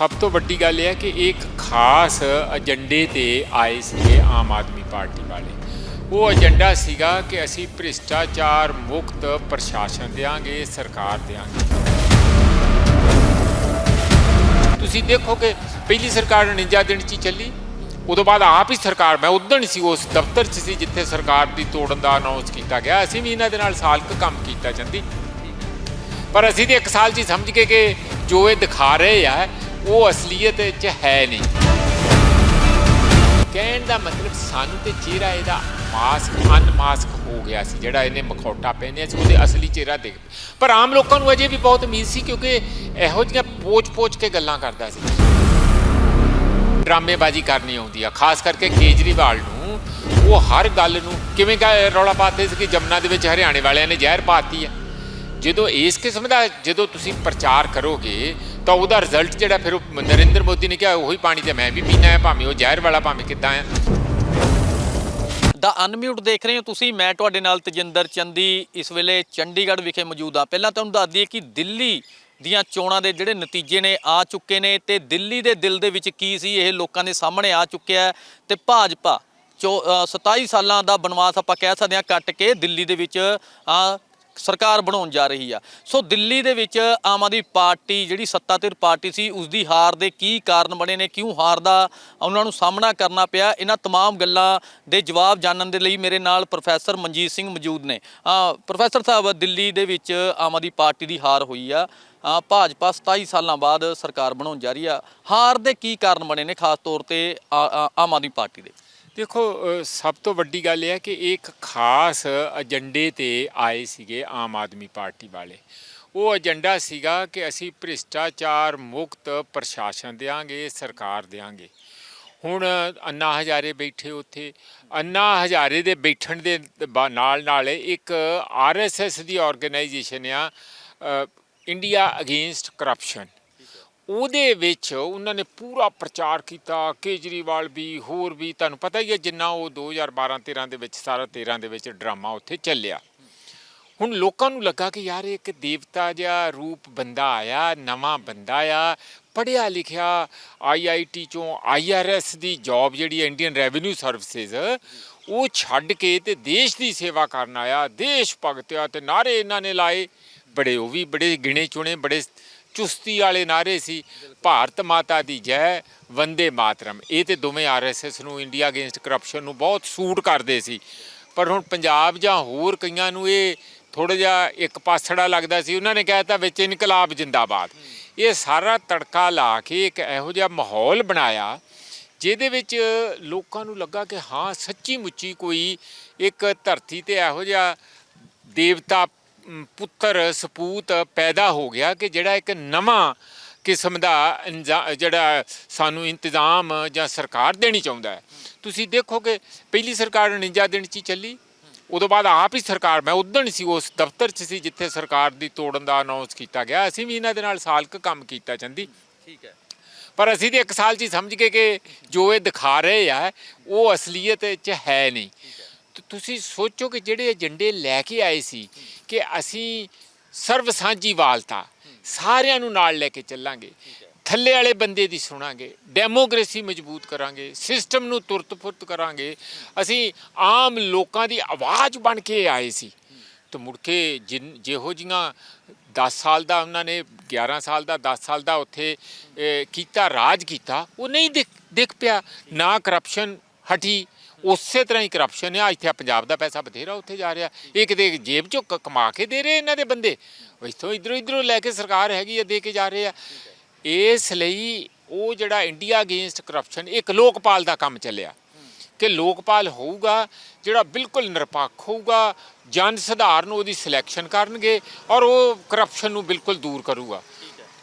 ਸਭ ਤੋਂ ਵੱਡੀ ਗੱਲ ਇਹ ਹੈ ਕਿ ਇੱਕ ਖਾਸ ਏਜੰਡੇ ਤੇ ਆਏ ਸੀਗੇ ਆਮ ਆਦਮੀ ਪਾਰਟੀ ਵਾਲੇ। ਉਹ ਏਜੰਡਾ ਸੀਗਾ ਕਿ ਅਸੀਂ ਭ੍ਰਿਸ਼ਟਾਚਾਰ ਮੁਕਤ ਪ੍ਰਸ਼ਾਸਨ ਦੇਾਂਗੇ ਸਰਕਾਰ ਦੇਾਂਗੇ ਤੁਸੀਂ ਦੇਖੋ ਕਿ ਪਹਿਲੀ ਸਰਕਾਰ 49 ਦਿਨ ਚ ਹੀ ਚੱਲੀ। ਉਦੋਂ ਬਾਅਦ ਆਪ ਹੀ ਸਰਕਾਰ, ਮੈਂ ਉਦੋਂ ਸੀ ਉਸ ਦਫ਼ਤਰ 'ਚ ਸੀ ਜਿੱਥੇ ਸਰਕਾਰ ਦੀ ਤੋੜਨ ਦਾ ਅਨਾਉਂਸ ਕੀਤਾ ਗਿਆ। ਅਸੀਂ ਵੀ ਇਹਨਾਂ ਦੇ ਨਾਲ ਸਾਲ ਕੁ ਕੰਮ ਕੀਤਾ ਜਾਂਦੀ ਪਰ ਅਸੀਂ ਤੇ ਇੱਕ ਸਾਲ 'ਚ ਹੀ ਸਮਝ ਗਏ ਕਿ ਜੋ ਇਹ ਦਿਖਾ ਰਹੇ ਆ ਉਹ ਅਸਲੀਅਤ 'ਚ ਹੈ ਨਹੀਂ। ਕਹਿਣ ਦਾ ਮਤਲਬ ਸਾਨੂੰ ਤੇ ਚਿਹਰਾ ਇਹਦਾ ਮਾਸਕ ਅਨਮਾਸਕ ਹੋ ਗਿਆ ਸੀ, ਜਿਹੜਾ ਇਹਨੇ ਮਖੌਟਾ ਪਹਿਨਿਆ ਸੀ, ਉਹਦੇ ਅਸਲੀ ਚਿਹਰਾ ਦਿਖ ਪਰ ਆਮ ਲੋਕਾਂ ਨੂੰ ਅਜੇ ਵੀ ਬਹੁਤ ਉਮੀਦ ਸੀ ਕਿਉਂਕਿ ਇਹੋ ਜਿਹੀਆਂ ਪੋਚ-ਪੋਚ ਕੇ ਗੱਲਾਂ ਕਰਦਾ ਸੀ। ਡਰਾਮੇਬਾਜ਼ੀ ਕਰਨੀ ਆਉਂਦੀ ਆ, ਖਾਸ ਕਰਕੇ ਕੇਜਰੀਵਾਲ ਨੂੰ। ਉਹ ਹਰ ਗੱਲ ਨੂੰ ਕਿਵੇਂ ਕਹ ਰੌਲਾ ਪਾਤੇ ਸੀ ਕਿ ਜਮਨਾ ਦੇ ਵਿੱਚ ਹਰਿਆਣੇ ਵਾਲਿਆਂ ਨੇ ਜ਼ਹਿਰ ਪਾਤੀ ਆ। ਜਦੋਂ ਇਸ ਕਿਸਮ ਦਾ ਜਦੋਂ ਤੁਸੀਂ ਪ੍ਰਚਾਰ ਕਰੋਗੇ ਤਾਂ ਉਹਦਾ ਰਿਜ਼ਲਟ ਜਿਹੜਾ ਫਿਰ ਨਰਿੰਦਰ ਮੋਦੀ ਨੇ ਕਿਹਾ ਉਹੀ ਪਾਣੀ ਤੇ ਮੈਂ ਵੀ ਪੀਣਾ ਹੈ ਭਾਵੇਂ ਉਹ ਜ਼ਹਿਰ ਵਾਲਾ ਭਾਵੇਂ ਕਿੱਦਾਂ ਹੈ। ਦਾ ਅਨਮਿਊਟ ਦੇਖ ਰਹੇ ਹੋ ਤੁਸੀਂ ਮੈਂ ਤੁਹਾਡੇ ਨਾਲ ਤਜਿੰਦਰ ਚੰਦੀ ਇਸ ਵੇਲੇ ਚੰਡੀਗੜ੍ਹ ਵਿਖੇ ਮੌਜੂਦ ਹਾਂ। ਪਹਿਲਾਂ ਤੁਹਾਨੂੰ ਦੱਸ ਦਈਏ ਕਿ ਦਿੱਲੀ ਦੀਆਂ ਚੋਣਾਂ ਦੇ ਜਿਹੜੇ ਨਤੀਜੇ ਨੇ ਆ ਚੁੱਕੇ ਨੇ ਤੇ ਦਿੱਲੀ ਦੇ ਦਿਲ ਦੇ ਵਿੱਚ ਕੀ ਸੀ ਇਹ ਲੋਕਾਂ ਦੇ ਸਾਹਮਣੇ ਆ ਚੁੱਕਿਆ ਹੈ ਤੇ ਭਾਜਪਾ ਚੋ ਅ, 27 ਸਾਲਾਂ ਦਾ ਬਨਵਾਸ ਆਪਾਂ ਕਹਿ ਸਕਦੇ ਹਾਂ ਕੱਟ ਕੇ ਦਿੱਲੀ ਦੇ ਵਿੱਚ ਸਰਕਾਰ ਬਣਾਉਣ ਜਾ ਰਹੀ ਆ ਸੋ ਦਿੱਲੀ ਦੇ ਵਿੱਚ ਆਮ ਆਦਮੀ ਪਾਰਟੀ ਜਿਹੜੀ ਸੱਤਾਧਿਰ ਪਾਰਟੀ ਸੀ ਉਸ ਦੀ ਹਾਰ ਦੇ ਕੀ ਕਾਰਨ ਬਣੇ ਨੇ ਕਿਉਂ ਹਾਰ ਦਾ ਉਹਨਾਂ ਨੂੰ ਸਾਹਮਣਾ ਕਰਨਾ ਪਿਆ ਇਹਨਾਂ तमाम ਗੱਲਾਂ ਦੇ ਜਵਾਬ ਜਾਣਨ ਦੇ ਲਈ ਮੇਰੇ ਨਾਲ ਪ੍ਰੋਫੈਸਰ ਮਨਜੀਤ ਸਿੰਘ ਮੌਜੂਦ ਨੇ ਅ, ਪ੍ਰੋਫੈਸਰ ਸਾਹਿਬ ਦਿੱਲੀ ਦੇ ਵਿੱਚ ਆਮ ਆਦਮੀ ਪਾਰਟੀ ਦੀ ਹਾਰ ਹੋਈ ਆ ਅ, ਭਾਜਪਾ 27 ਸਾਲਾਂ ਬਾਅਦ ਸਰਕਾਰ ਬਣਾਉਣ ਜਾ ਰਹੀ ਆ ਹਾਰ ਦੇ ਕੀ ਕਾਰਨ ਬਣੇ ਨੇ ਖਾਸ ਤੌਰ ਤੇ ਆ- ਆ- ਆਮ ਆਦਮੀ ਪਾਰਟੀ ਦੇ ਦੇਖੋ ਸਭ ਤੋਂ ਵੱਡੀ ਗੱਲ ਇਹ ਹੈ ਕਿ ਇੱਕ ਖਾਸ ਏਜੰਡੇ ਤੇ ਆਏ ਸੀਗੇ ਆਮ ਆਦਮੀ ਪਾਰਟੀ ਵਾਲੇ। ਉਹ ਏਜੰਡਾ ਸੀਗਾ ਕਿ ਅਸੀਂ ਭ੍ਰਿਸ਼ਟਾਚਾਰ ਮੁਕਤ ਪ੍ਰਸ਼ਾਸਨ ਦੇਾਂਗੇ ਸਰਕਾਰ ਦੇਾਂਗੇ ਹੁਣ ਅੰਨਾ ਹਜ਼ਾਰੇ ਬੈਠੇ ਉੱਥੇ। ਅੰਨਾ ਹਜ਼ਾਰੇ ਦੇ ਬੈਠਣ ਦੇ ਨਾਲ ਨਾਲ ਇੱਕ ਆਰਐਸਐਸ ਦੀ ਆਰਗੇਨਾਈਜੇਸ਼ਨ ਆ ਇੰਡੀਆ ਅਗੇਂਸਟ ਕਰਪਸ਼ਨ ਉਹਦੇ ਵਿੱਚ ਉਹਨਾਂ ਨੇ ਪੂਰਾ ਪ੍ਰਚਾਰ ਕੀਤਾ, ਕੇਜਰੀਵਾਲ ਵੀ, ਹੋਰ ਵੀ, ਤੁਹਾਨੂੰ ਪਤਾ ਹੀ ਹੈ ਜਿੰਨਾ ਉਹ 2012 13 ਦੇ ਵਿੱਚ, ਸਾਰਾ 13 ਦੇ ਵਿੱਚ ਡਰਾਮਾ ਉੱਥੇ ਚੱਲਿਆ। ਹੁਣ ਲੋਕਾਂ ਨੂੰ ਲੱਗਾ ਕਿ ਯਾਰ ਇੱਕ ਦੇਵਤਾ ਜਿਹਾ ਰੂਪ ਬੰਦਾ ਆਇਆ, ਨਵਾਂ ਬੰਦਾ ਆ ਪੜ੍ਹਿਆ ਲਿਖਿਆ ਆਈਆਈਟੀ ਚੋਂ ਆਈਆਰਐਸ ਦੀ ਜੌਬ ਜਿਹੜੀ ਇੰਡੀਅਨ ਰੈਵਨਿਊ ਸਰਵਿਸਿਜ਼ ਉਹ ਛੱਡ ਕੇ ਤੇ ਦੇਸ਼ ਦੀ ਸੇਵਾ ਕਰਨ ਆਇਆ, ਦੇਸ਼ ਭਗਤਿਆ ਆ ਤੇ ਨਾਰੇ ਇਹਨਾਂ ਨੇ ਲਾਏ। ਬੜੇ ਉਹ ਵੀ ਬੜੇ ਗਿਣੇ ਚੁਣੇ, ਬੜੇ ਚੁਸਤੀ ਵਾਲੇ ਨਾਰੇ ਸੀ। ਭਾਰਤ ਮਾਤਾ ਦੀ ਜੈ, ਵੰਦੇ ਮਾਤਰਮ। ਇਹ ਤੇ ਦੋਵੇਂ ਆਰਐਸਐਸ ਨੂੰ ਇੰਡੀਆ ਅਗੇਂਸਟ ਕਰਪਸ਼ਨ ਨੂੰ ਬਹੁਤ ਸੂਟ ਕਰਦੇ ਸੀ। ਪਰ ਹੁਣ ਪੰਜਾਬ ਜਾਂ ਹੋਰ ਕਈਆਂ ਨੂੰ ਇਹ ਥੋੜਾ ਜਿਹਾ ਇੱਕ ਪਾਸੜਾ ਲੱਗਦਾ ਸੀ। ਉਹਨਾਂ ਨੇ ਕਹਿਤਾ ਵਿੱਚ ਇਨਕਲਾਬ ਜਿੰਦਾਬਾਦ। ਇਹ ਸਾਰਾ ਤੜਕਾ ਲਾ ਕੇ ਇੱਕ ਇਹੋ ਜਿਹਾ ਮਾਹੌਲ ਬਣਾਇਆ, ਜਿਹਦੇ ਵਿੱਚ ਲੋਕਾਂ ਨੂੰ ਲੱਗਾ ਕਿ ਹਾਂ, ਸੱਚੀ ਮੁੱਚੀ ਕੋਈ ਇੱਕ ਧਰਤੀ ਤੇ ਇਹੋ ਜਿਹਾ ਦੇਵਤਾ ਪੁੱਤਰ ਸਪੂਤ ਪੈਦਾ ਹੋ ਗਿਆ ਕਿ ਜਿਹੜਾ ਇੱਕ ਨਵਾਂ ਕਿਸਮ ਦਾ ਜਿਹੜਾ ਸਾਨੂੰ ਇੰਤਜ਼ਾਮ ਜਾਂ ਸਰਕਾਰ ਦੇਣੀ ਚਾਹੁੰਦਾ ਹੈ। ਤੁਸੀਂ ਦੇਖੋ ਕਿ ਪਹਿਲੀ ਸਰਕਾਰ 49 ਦਿਨ ਚ ਹੀ ਚੱਲੀ। ਉਦੋਂ ਬਾਅਦ ਆਪ ਹੀ ਸਰਕਾਰ ਮੈਂ ਉਦੋਂ ਸੀ ਉਸ ਦਫ਼ਤਰ 'ਚ ਸੀ ਜਿੱਥੇ ਸਰਕਾਰ ਦੀ ਤੋੜਨ ਦਾ ਅਨਾਉਂਸ ਕੀਤਾ ਗਿਆ। ਅਸੀਂ ਵੀ ਇਹਨਾਂ ਦੇ ਨਾਲ ਸਾਲ ਕੁ ਕੰਮ ਕੀਤਾ ਜਾਂਦੀ ਠੀਕ ਹੈ। ਪਰ ਅਸੀਂ ਤੇ ਇੱਕ ਸਾਲ 'ਚ ਹੀ ਸਮਝ ਗਏ ਕਿ ਜੋ ਇਹ ਦਿਖਾ ਰਹੇ ਆ ਉਹ ਅਸਲੀਅਤ 'ਚ ਹੈ ਨਹੀਂ। ਤੁਸੀਂ ਸੋਚੋ ਕਿ ਜਿਹੜੇ ਏਜੰਡੇ ਲੈ ਕੇ ਆਏ ਸੀ ਕਿ ਅਸੀਂ ਸਰਵ ਸਾਂਝੀ ਵਾਲਤਾ ਸਾਰਿਆਂ ਨੂੰ ਨਾਲ ਲੈ ਕੇ ਚੱਲਾਂਗੇ, ਥੱਲੇ ਵਾਲੇ ਬੰਦੇ ਦੀ ਸੁਣਾਂਗੇ, ਡੈਮੋਕ੍ਰੇਸੀ ਮਜ਼ਬੂਤ ਕਰਾਂਗੇ, ਸਿਸਟਮ ਨੂੰ ਤੁਰਤ ਫੁਰਤ ਕਰਾਂਗੇ, ਅਸੀਂ ਆਮ ਲੋਕਾਂ ਦੀ ਆਵਾਜ਼ ਬਣ ਕੇ ਆਏ ਸੀ। ਤੇ ਮੁੜ ਕੇ ਜਿਨ, ਜਿਹੋ ਜੀਆਂ 10 ਸਾਲ ਦਾ ਉਹਨਾਂ ਨੇ 11 ਸਾਲ ਦਾ 10 ਸਾਲ ਦਾ ਉੱਥੇ ਕੀਤਾ, ਰਾਜ ਕੀਤਾ, ਉਹ ਨਹੀਂ ਦਿਖ ਦਿਖ ਪਿਆ, ਨਾ ਕਰਪਸ਼ਨ ਹਟੀ ਉਸੇ ਤਰ੍ਹਾਂ ਹੀ ਕਰਪਸ਼ਨ ਹੈ ਇੱਥੇ ਪੰਜਾਬ ਦਾ ਪੈਸਾ ਬਥੇਰਾ ਉੱਥੇ ਜਾ ਰਿਹਾ। ਇਹ ਕਿਤੇ ਜੇਬ ਚੋਂ ਕ- ਕਮਾ ਕੇ ਦੇ ਰਹੇ ਇਹਨਾਂ ਦੇ ਬੰਦੇ? ਇੱਥੋਂ ਇਧਰੋਂ ਇਧਰੋਂ ਲੈ ਕੇ ਸਰਕਾਰ ਹੈਗੀ ਆ, ਦੇ ਕੇ ਜਾ ਰਹੇ ਆ। ਇਸ ਲਈ ਉਹ ਜਿਹੜਾ ਇੰਡੀਆ ਅਗੇਂਸਟ ਕਰਪਸ਼ਨ ਇੱਕ ਲੋਕਪਾਲ ਦਾ ਕੰਮ ਚੱਲਿਆ। ਕਿ ਲੋਕਪਾਲ ਹੋਊਗਾ, ਜਿਹੜਾ ਬਿਲਕੁਲ ਨਿਰਪੱਖ ਹੋਊਗਾ, ਜਨ ਸਧਾਰਨ ਉਹਦੀ ਸਿਲੈਕਸ਼ਨ ਕਰਨਗੇ ਔਰ ਉਹ ਕਰਪਸ਼ਨ ਨੂੰ ਬਿਲਕੁਲ ਦੂਰ ਕਰੂਗਾ।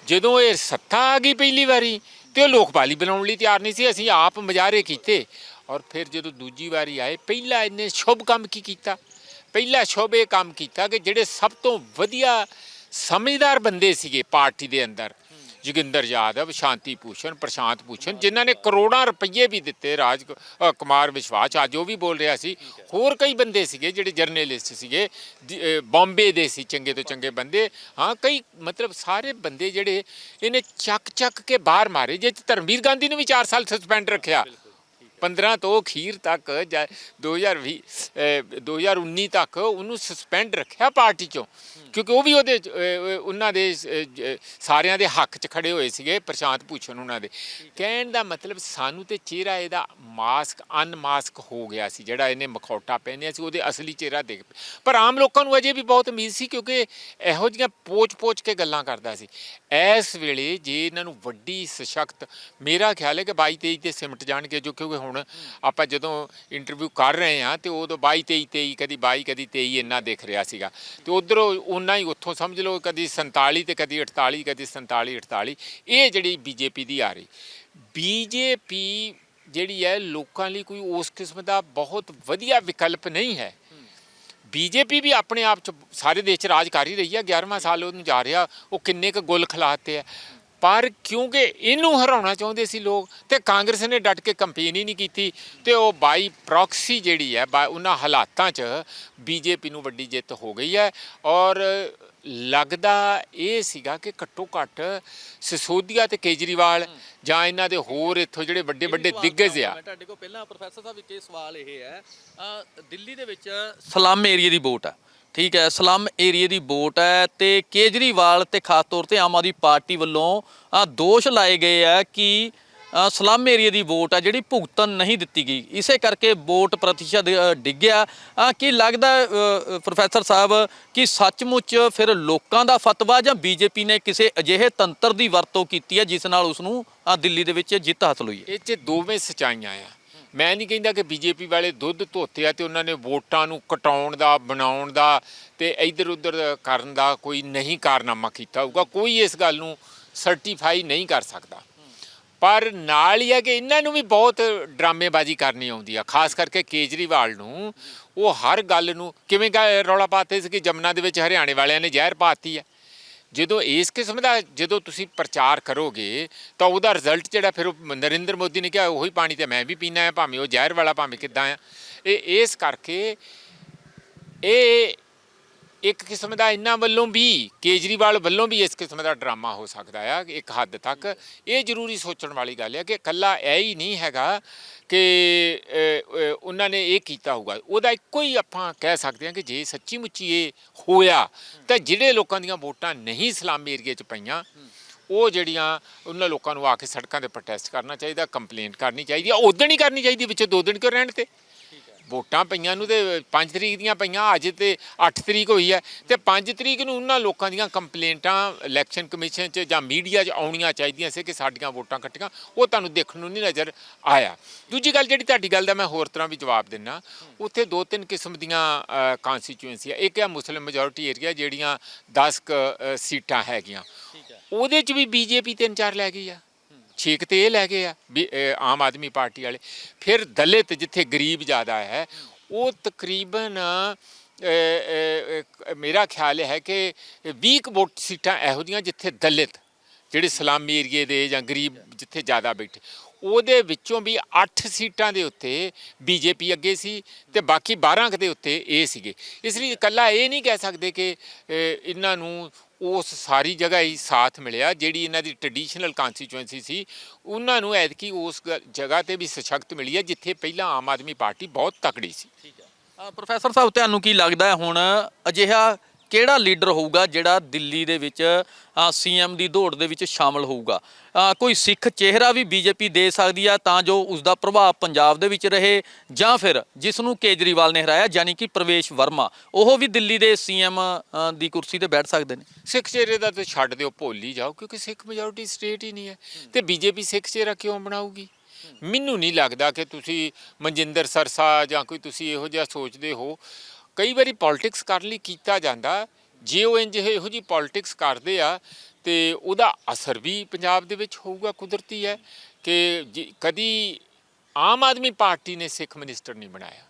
ਜਦੋਂ ਇਹ ਸੱਤਾ ਆ ਗਈ ਪਹਿਲੀ ਵਾਰੀ, ਤੇ ਉਹ ਲੋਕਪਾਲ ਹੀ ਬਣਾਉਣ ਲਈ ਤਿਆਰ ਨਹੀਂ ਸੀ। ਅਸੀਂ ਆਪ ਮਜਾਰੇ ਕੀਤੇ। ਔਰ ਫਿਰ ਜਦੋਂ ਦੂਜੀ ਵਾਰੀ ਆਏ, ਪਹਿਲਾ ਇਹਨੇ ਸ਼ੁਭ ਕੰਮ ਕੀ ਕੀਤਾ? ਪਹਿਲਾ ਸ਼ੁਭ ਇਹ ਕੰਮ ਕੀਤਾ ਕਿ ਜਿਹੜੇ ਸਭ ਤੋਂ ਵਧੀਆ ਸਮਝਦਾਰ ਬੰਦੇ ਸੀਗੇ ਪਾਰਟੀ ਦੇ ਅੰਦਰ। ਜੋਗਿੰਦਰ ਯਾਦਵ, ਸ਼ਾਂਤੀ ਭੂਸ਼ਣ, ਪ੍ਰਸ਼ਾਂਤ ਭੂਸ਼ਣ, ਜਿਨ੍ਹਾਂ ਨੇ ਕਰੋੜਾਂ ਰੁਪਏ ਵੀ ਦਿੱਤੇ ਰਾਜ ਕੁਮਾਰ ਵਿਸ਼ਵਾਸ, ਅੱਜ ਉਹ ਵੀ ਬੋਲ ਰਿਹਾ ਸੀ। ਹੋਰ ਕਈ ਬੰਦੇ ਸੀਗੇ ਜਿਹੜੇ ਜਰਨਲਿਸਟ ਸੀਗੇ, ਜ- ਬੰਬੇ ਦੇ ਸੀ ਚੰਗੇ ਤੋਂ ਚੰਗੇ ਬੰਦੇ। ਹਾਂ, ਕਈ ਮਤਲਬ ਸਾਰੇ ਬੰਦੇ ਜਿਹੜੇ ਇਹਨੇ ਚੱਕ ਚੱਕ ਕੇ ਬਾਹਰ ਮਾਰੇ। ਜੇ ਧਰਮਵੀਰ ਗਾਂਧੀ ਨੂੰ ਵੀ 4 ਸਾਲ ਸਸਪੈਂਡ ਰੱਖਿਆ। 15 ਤੋਂ ਅਖੀਰ ਤੱਕ ਜਾਂ 2020 ਅਹ 2019 ਤੱਕ ਉਹਨੂੰ ਸਸਪੈਂਡ ਰੱਖਿਆ ਪਾਰਟੀ ਚੋਂ। ਕਿਉਂਕਿ ਉਹ ਵੀ ਉਹਦੇ ਉਹਨਾਂ ਦੇ ਸਾਰਿਆਂ ਦੇ ਹੱਕ 'ਚ ਖੜੇ ਹੋਏ ਸੀਗੇ ਪ੍ਰਸ਼ਾਂਤ ਭੂਸ਼ਣ ਉਹਨਾਂ ਦੇ। ਕਹਿਣ ਦਾ ਮਤਲਬ ਸਾਨੂੰ ਤੇ ਚਿਹਰਾ ਇਹਦਾ ਮਾਸਕ ਅਨਮਾਸਕ ਹੋ ਗਿਆ ਸੀ ਜਿਹੜਾ ਇਹਨੇ ਮਖੌਟਾ ਪਹਿਨਿਆ ਸੀ ਉਹਦੇ ਅਸਲੀ ਚਿਹਰਾ ਦੇਖ ਪਰ ਆਮ ਲੋਕਾਂ ਨੂੰ ਅਜੇ ਵੀ ਬਹੁਤ ਉਮੀਦ ਸੀ ਕਿਉਂਕਿ ਇਹੋ ਜਿਹੀਆਂ ਪੋਚ-ਪੋਚ ਕੇ ਗੱਲਾਂ ਕਰਦਾ ਸੀ। ਇਸ ਵੇਲੇ ਜੇ ਇਹਨਾਂ ਨੂੰ ਵੱਡੀ ਸਸ਼ਕਤ, ਮੇਰਾ ਖਿਆਲ ਹੈ ਕਿ 22 23 ਤੇ ਸਿਮਟ ਜਾਣਗੇ ਜੋ ਕਿਉਂਕਿ ਹੁਣ ਆਪਾਂ ਜਦੋਂ ਇੰਟਰਵਿਊ ਕਰ ਰਹੇ ਹਾਂ ਤੇ ਉਦੋਂ 22 23 23 ਕਦੀ 22 ਕਦੀ 23 ਇੰਨਾ ਦਿਖ ਰਿਹਾ ਸੀਗਾ। ਤੇ ਉਧਰੋਂ ਉਹਨਾਂ ਹੀ ਉੱਥੋਂ ਸਮਝ ਲਓ, ਕਦੀ 47 ਤੇ ਕਦੀ 48 ਕਦੀ 47 48 ਇਹ ਜਿਹੜੀ ਬੀਜੇਪੀ ਦੀ ਆ ਰਹੀ। ਬੀਜੇਪੀ ਜਿਹੜੀ ਹੈ ਲੋਕਾਂ ਲਈ ਕੋਈ ਉਸ ਕਿਸਮ ਦਾ ਬਹੁਤ ਵਧੀਆ ਵਿਕਲਪ ਨਹੀਂ ਹੈ। ਬੀਜੇਪੀ ਵੀ ਆਪਣੇ ਆਪ ਚ ਸਾਰੇ ਦੇਸ਼ ਚ ਰਾਜ ਕਰ ਹੀ ਰਹੀ ਹੈ 11ਵਾਂ ਸਾਲ ਉਹਨੂੰ ਜਾ ਰਿਹਾ, ਉਹ ਕਿੰਨੇ ਕੁ ਗੁੱਲ ਖਿਲਾਤੇ ਆ। ਪਰ ਕਿਉਂਕਿ ਇਹਨੂੰ ਹਰਾਉਣਾ ਚਾਹੁੰਦੇ ਸੀ ਲੋਕ ਤੇ ਕਾਂਗਰਸ ਨੇ ਡਟ ਕੇ ਕੰਪੇਨ ਹੀ ਨਹੀਂ ਕੀਤੀ ਤੇ ਉਹ ਬਾਈ ਪ੍ਰੋਕਸੀ ਜਿਹੜੀ ਹੈ ਬਾ ਉਹਨਾਂ ਹਾਲਾਤਾਂ 'ਚ ਬੀਜੇਪੀ ਨੂੰ ਵੱਡੀ ਜਿੱਤ ਹੋ ਗਈ ਹੈ ਔਰ ਲੱਗਦਾ ਇਹ ਸੀਗਾ ਕਿ ਘੱਟੋ ਘੱਟ ਸਿਸੋਦੀਆ ਤੇ ਕੇਜਰੀਵਾਲ ਜਾਂ ਇਹਨਾਂ ਦੇ ਹੋਰ ਇੱਥੋਂ ਜਿਹੜੇ ਵੱਡੇ ਵੱਡੇ ਦਿੱਗਜ ਆ। ਮੈਂ ਤੁਹਾਡੇ ਕੋਲ ਪਹਿਲਾਂ ਪ੍ਰੋਫੈਸਰ ਸਾਹਿਬ ਇੱਕ ਇਹ ਸਵਾਲ ਇਹ ਹੈ ਦਿੱਲੀ ਦੇ ਵਿੱਚ ਸਲਮ ਏਰੀਆ ਦੀ ਵੋਟ ਹੈ ਠੀਕ ਹੈ ਸਲਮ ਏਰੀਆ ਦੀ ਵੋਟ ਹੈ ਤੇ ਕੇਜਰੀਵਾਲ ਤੇ ਖਾਸ ਤੌਰ ਤੇ ਆਮ ਆਦਮੀ ਪਾਰਟੀ ਵੱਲੋਂ ਦੋਸ਼ ਲਾਏ ਗਏ ਆ ਕਿ ਸਲਮ ਏਰੀਆ ਦੀ ਵੋਟ ਆ ਜਿਹੜੀ ਭੁਗਤਣ ਨਹੀਂ ਦਿੱਤੀ ਗਈ। ਇਸੇ ਕਰਕੇ ਵੋਟ ਪ੍ਰਤੀਸ਼ਤ ਡਿੱਗਿਆ। ਕੀ ਲੱਗਦਾ ਪ੍ਰੋਫੈਸਰ ਸਾਹਿਬ, ਕਿ ਸੱਚਮੁੱਚ ਫਿਰ ਲੋਕਾਂ ਦਾ ਫਤਵਾ ਜਾਂ ਬੀਜੇਪੀ ਨੇ ਕਿਸੇ ਅਜਿਹੇ ਤੰਤਰ ਦੀ ਵਰਤੋਂ ਕੀਤੀ ਹੈ ਜਿਸ ਨਾਲ ਉਸ ਨੂੰ ਦਿੱਲੀ ਦੇ ਵਿੱਚ ਜਿੱਤ ਹਾਸਲ ਹੋਈ ਹੈ? ਇਹ 'ਚ ਦੋਵੇਂ ਸਚਾਈਆਂ ਆ। ਮੈਂ ਨਹੀਂ ਕਹਿੰਦਾ ਕਿ ਬੀਜੇਪੀ ਵਾਲੇ ਦੁੱਧ ਧੋਤੇ ਆ ਤੇ ਉਹਨਾਂ ਨੇ ਵੋਟਾਂ ਨੂੰ ਕਟਾਉਣ ਦਾ, ਬਣਾਉਣ ਦਾ ਤੇ ਇੱਧਰ ਉੱਧਰ ਕਰਨ ਦਾ ਕੋਈ ਨਹੀਂ ਕਾਰਨਾਮਾ ਕੀਤਾ ਹੋਊਗਾ। ਕੋਈ ਇਸ ਗੱਲ ਨੂੰ ਸਰਟੀਫਾਈ ਨਹੀਂ ਕਰ ਸਕਦਾ। ਪਰ ਨਾਲ ਹੀ ਹੈ ਕਿ ਇਹਨਾਂ ਨੂੰ ਵੀ ਬਹੁਤ ਡਰਾਮੇਬਾਜ਼ੀ ਕਰਨੀ ਆਉਂਦੀ ਆ, ਖਾਸ ਕਰਕੇ ਕੇਜਰੀਵਾਲ ਨੂੰ। ਉਹ ਹਰ ਗੱਲ ਨੂੰ ਕਿਵੇਂ ਗਾ- ਰੌਲਾ ਪਾਤੇ ਸੀ ਕਿ ਜਮਨਾ ਦੇ ਵਿੱਚ ਹਰਿਆਣੇ ਵਾਲਿਆਂ ਨੇ ਜ਼ਹਿਰ ਪਾਤੀ ਹੈ ਜਦੋਂ ਇਸ ਕਿਸਮ ਦਾ ਜਦੋਂ ਤੁਸੀਂ ਪ੍ਰਚਾਰ ਕਰੋਗੇ, ਤਾਂ ਉਹਦਾ ਰਿਜ਼ਲਟ ਜਿਹੜਾ ਫਿਰ ਉਹ ਨਰਿੰਦਰ ਮੋਦੀ ਨੇ ਕਿਹਾ, ਉਹੀ ਪਾਣੀ ਤੇ ਮੈਂ ਵੀ ਪੀਣਾ ਹੈ ਭਾਵੇਂ ਉਹ ਜ਼ਹਿਰ ਵਾਲਾ, ਭਾਵੇਂ ਕਿੱਦਾਂ ਆ। ਇਹ ਇਸ ਕਰਕੇ ਇਹ ਇੱਕ ਕਿਸਮ ਦਾ ਇਹਨਾਂ ਵੱਲੋਂ ਵੀ, ਕੇਜਰੀਵਾਲ ਵੱਲੋਂ ਵੀ ਇਸ ਕਿਸਮ ਦਾ ਡਰਾਮਾ ਹੋ ਸਕਦਾ ਆ, ਇੱਕ ਹੱਦ ਤੱਕ। ਇਹ ਜ਼ਰੂਰੀ ਸੋਚਣ ਵਾਲੀ ਗੱਲ ਹੈ ਕਿ ਇਕੱਲਾ ਇਹ ਹੀ ਨਹੀਂ ਹੈਗਾ ਕਿ ਉਹਨਾਂ ਨੇ ਇਹ ਕੀਤਾ ਹੋਊਗਾ। ਉਹਦਾ ਇੱਕੋ ਹੀ ਆਪਾਂ ਕਹਿ ਸਕਦੇ ਹਾਂ ਕਿ ਜੇ ਸੱਚੀ ਮੁੱਚੀ ਇਹ ਹੋਇਆ, ਤਾਂ ਜਿਹੜੇ ਲੋਕਾਂ ਦੀਆਂ ਵੋਟਾਂ ਨਹੀਂ ਇਸਲਾਮੀ ਏਰੀਏ 'ਚ ਪਈਆਂ, ਉਹ ਜਿਹੜੀਆਂ ਉਹਨਾਂ ਲੋਕਾਂ ਨੂੰ ਆ ਕੇ ਸੜਕਾਂ ਤੇ ਪ੍ਰੋਟੈਸਟ ਕਰਨਾ ਚਾਹੀਦਾ ਕੰਪਲੇਂਟ ਕਰਨੀ ਚਾਹੀਦੀ ਆ ਉਦੋਂ ਹੀ ਕਰਨੀ ਚਾਹੀਦੀ ਵਿੱਚ ਦੋ ਦਿਨ ਕਿਉਂ ਰਹਿਣ ਤੇ? ਵੋਟਾਂ ਪਈਆਂ ਨੂੰ ਤੇ 5 ਤਰੀਕ ਦੀਆਂ ਪਈਆਂ ਅੱਜ ਤੇ 8 ਤਰੀਕ ਹੋਈ ਹੈ ਤੇ 5 ਤਰੀਕ ਨੂੰ ਉਹਨਾਂ ਲੋਕਾਂ ਦੀਆਂ ਕੰਪਲੇਂਟਾਂ ਇਲੈਕਸ਼ਨ ਕਮਿਸ਼ਨ 'ਚ ਜਾਂ ਮੀਡੀਆ 'ਚ ਆਉਣੀਆਂ ਚਾਹੀਦੀਆਂ ਸੀ ਕਿ ਸਾਡੀਆਂ ਵੋਟਾਂ ਕੱਟੀਆਂ ਉਹ ਤੁਹਾਨੂੰ ਦੇਖਣ ਨੂੰ ਨਹੀਂ ਨਜ਼ਰ ਆਇਆ। ਦੂਜੀ ਗੱਲ ਜਿਹੜੀ ਤੁਹਾਡੀ ਗੱਲ ਦਾ ਮੈਂ ਹੋਰ ਤਰ੍ਹਾਂ ਵੀ ਜਵਾਬ ਦਿੰਨਾ ਉੱਥੇ ਦੋ ਤਿੰਨ ਕਿਸਮ ਦੀਆਂ ਕਨਸਟੀਚੁਐਂਸੀ ਆ। ਇੱਕ ਹੈ ਮੁਸਲਿਮ ਮੈਜੋਰਿਟੀ ਏਰੀਆ ਜਿਹੜੀਆਂ 10 ਕੁ, ਅ, ਸੀਟਾਂ ਹੈਗੀਆਂ। ਉਹਦੇ 'ਚ ਵੀ ਬੀਜੇਪੀ ਤਿੰਨ ਚਾਰ ਲੈ ਗਈ ਆ। ਛੇਕ ਤੇ ਇਹ ਲੈ ਗਏ ਆ ਵੀ, ਆਮ ਆਦਮੀ ਪਾਰਟੀ ਵਾਲੇ। ਫਿਰ ਦਲਿਤ ਜਿੱਥੇ ਗਰੀਬ ਜ਼ਿਆਦਾ ਹੈ ਉਹ ਤਕਰੀਬਨ ਮੇਰਾ ਖਿਆਲ ਹੈ ਕਿ 20 ਕੁ ਵੋਟ ਸੀਟਾਂ ਇਹੋ ਜਿਹੀਆਂ ਜਿੱਥੇ ਦਲਿਤ ਜਿਹੜੇ ਸਲਾਮੀ ਏਰੀਏ ਦੇ ਜਾਂ ਗਰੀਬ ਜਿੱਥੇ ਜ਼ਿਆਦਾ ਬੈਠੇ। ਉਹਦੇ ਵਿੱਚੋਂ ਵੀ 8 ਸੀਟਾਂ ਦੇ ਉੱਤੇ ਬੀਜੇਪੀ ਅੱਗੇ ਸੀ ਤੇ ਬਾਕੀ 12 ਕੁ ਦੇ ਉੱਤੇ ਇਹ ਸੀਗੇ। ਇਸ ਲਈ ਇਕੱਲਾ ਇਹ ਨਹੀਂ ਕਹਿ ਸਕਦੇ ਕਿ ਇਹਨਾਂ ਨੂੰ ਉਸ ਸਾਰੀ ਜਗ੍ਹਾ ਹੀ ਸਾਥ ਮਿਲਿਆ, ਜਿਹੜੀ ਇਹਨਾਂ ਦੀ ਟ੍ਰੈਡੀਸ਼ਨਲ ਕਨਸਟੀਚੁਐਂਸੀ ਸੀ, ਉਹਨਾਂ ਨੂੰ ਐਤਕੀ ਉਸ ਗ- ਜਗ੍ਹਾ ਤੇ ਵੀ ਸਸ਼ਕਤ ਮਿਲੀ ਹੈ, ਜਿੱਥੇ ਪਹਿਲਾਂ ਆਮ ਆਦਮੀ ਪਾਰਟੀ ਬਹੁਤ ਤਕੜੀ ਸੀ। ਠੀਕ ਹੈ। ਪ੍ਰੋਫੈਸਰ ਸਾਹਿਬ, ਤੁਹਾਨੂੰ ਕੀ ਲੱਗਦਾ ਹੈ ਹੁਣ ਅਜਿਹਾ ਕਿਹੜਾ ਲੀਡਰ ਹੋਊਗਾ ਜਿਹੜਾ ਦਿੱਲੀ ਦੇ ਵਿੱਚ ਸੀਐਮ ਦੀ ਦੌੜ ਦੇ ਵਿੱਚ ਸ਼ਾਮਲ ਹੋਊਗਾ? ਕੋਈ ਸਿੱਖ ਚਿਹਰਾ ਵੀ ਬੀਜੇਪੀ ਦੇ ਸਕਦੀ ਆ ਤਾਂ ਜੋ ਉਸ ਦਾ ਪ੍ਰਭਾਵ ਪੰਜਾਬ ਦੇ ਵਿੱਚ ਰਹੇ ਜਾਂ ਫਿਰ ਜਿਸ ਨੂੰ ਕੇਜਰੀਵਾਲ ਨੇ ਹਰਾਇਆ ਯਾਨੀ ਕਿ ਪ੍ਰਵੇਸ਼ ਵਰਮਾ ਉਹ ਵੀ ਦਿੱਲੀ ਦੇ ਸੀਐਮ ਦੀ ਕੁਰਸੀ ਤੇ ਬੈਠ ਸਕਦੇ ਨੇ? ਸਿੱਖ ਚਿਹਰੇ ਦਾ ਤਾਂ ਛੱਡ ਦਿਓ ਭੁੱਲ ਹੀ ਜਾਓ ਕਿਉਂਕਿ ਸਿੱਖ ਮੈਜੋਰਿਟੀ ਸਟੇਟ ਹੀ ਨਹੀਂ ਹੈ। ਤੇ ਬੀਜੇਪੀ ਸਿੱਖ ਚਿਹਰਾ ਕਿਉਂ ਬਣਾਊਗੀ? ਮੈਨੂੰ ਨਹੀਂ ਲੱਗਦਾ ਕਿ ਤੁਸੀਂ ਮਨਜਿੰਦਰ ਸਰਸਾ ਜਾਂ ਕੋਈ ਤੁਸੀਂ ਇਹੋ ਜਿਹਾ ਸੋਚਦੇ ਹੋ ਕਈ ਵਾਰੀ ਪੋਲਿਟਿਕਸ ਕਰਨ ਲਈ ਕੀਤਾ ਜਾਂਦਾ। ਜੇ ਉਹ ਇੰਜ ਇਹੋ ਜੀ ਪੋਲਿਟਿਕਸ ਕਰਦੇ ਆ, ਤੇ ਉਹਦਾ ਅਸਰ ਵੀ ਪੰਜਾਬ ਦੇ ਵਿੱਚ ਹੋਊਗਾ, ਕੁਦਰਤੀ ਹੈ ਕਿ ਜੇ- ਕਦੀ ਆਮ ਆਦਮੀ ਪਾਰਟੀ ਨੇ ਸਿੱਖ ਮਿਨਿਸਟਰ ਨਹੀਂ ਬਣਾਇਆ।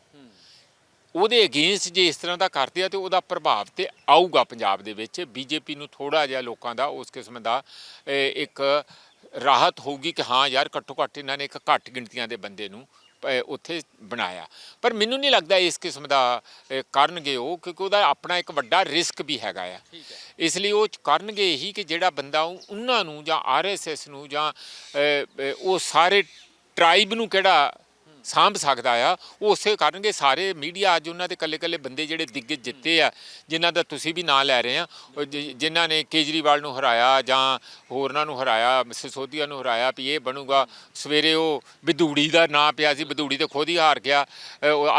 ਉਹਦੇ ਅਗੇਂਸਟ ਜੇ ਇਸ ਤਰ੍ਹਾਂ ਦਾ ਕਰਦੇ ਆ, ਤੇ ਉਹਦਾ ਪ੍ਰਭਾਵ ਤੇ ਆਊਗਾ ਪੰਜਾਬ ਦੇ ਵਿੱਚ। ਬੀਜੇਪੀ ਨੂੰ ਥੋੜਾ ਜਿਹਾ ਲੋਕਾਂ ਦਾ, ਉਸ ਕਿਸਮ ਦਾ ਇੱਕ ਰਾਹਤ ਹੋਊਗੀ ਕਿ ਹਾਂ ਯਾਰ ਘੱਟੋ ਘੱਟ ਇਹਨਾਂ ਨੇ ਇੱਕ ਘੱਟ ਗਿਣਤੀਆਂ ਦੇ ਬੰਦੇ ਨੂੰ ਉੱਥੇ ਬਣਾਇਆ। ਪਰ ਮੈਨੂੰ ਨਹੀਂ ਲੱਗਦਾ ਇਸ ਕਿਸਮ ਦਾ ਕਰਨਗੇ ਉਹ ਕਿਉਂਕਿ ਉਹਦਾ ਆਪਣਾ ਇੱਕ ਵੱਡਾ ਰਿਸਕ ਵੀ ਹੈਗਾ ਆ। ਇਸ ਲਈ ਉਹ ਕਰਨਗੇ ਇਹੀ ਕਿ ਜਿਹੜਾ ਬੰਦਾ ਉਹ- ਉਹਨਾਂ ਨੂੰ ਜਾਂ ਆਰਐਸਐਸ ਨੂੰ ਜਾਂ ਉਹ ਸਾਰੇ ਟ੍ਰਾਈਬ ਨੂੰ ਕਿਹੜਾ ਸਾਂਭ ਸਕਦਾ ਆ। ਉਹ ਉਸੇ ਕਰਨਗੇ ਸਾਰੇ ਮੀਡੀਆ ਅੱਜ ਉਹਨਾਂ ਦੇ ਕੱਲੇ ਕੱਲੇ ਬੰਦੇ ਜਿਹੜੇ ਦਿੱਗਜ ਜਿੱਤੇ ਆ, ਜਿਨ੍ਹਾਂ ਦਾ ਤੁਸੀਂ ਵੀ ਨਾਂ ਲੈ ਰਹੇ ਆ। ਉਹ ਜਿ- ਜਿਨ੍ਹਾਂ ਨੇ ਕੇਜਰੀਵਾਲ ਨੂੰ ਹਰਾਇਆ ਜਾਂ ਹੋਰਨਾਂ ਨੂੰ ਹਰਾਇਆ ਸਿਸੋਦੀਆ ਨੂੰ ਹਰਾਇਆ ਵੀ ਇਹ ਬਣੂਗਾ। ਸਵੇਰੇ ਉਹ ਵਿਦੂੜੀ ਦਾ ਨਾਂ ਪਿਆ ਸੀ ਬਦੂੜੀ ਤੇ ਖੁਦ ਹੀ ਹਾਰ ਗਿਆ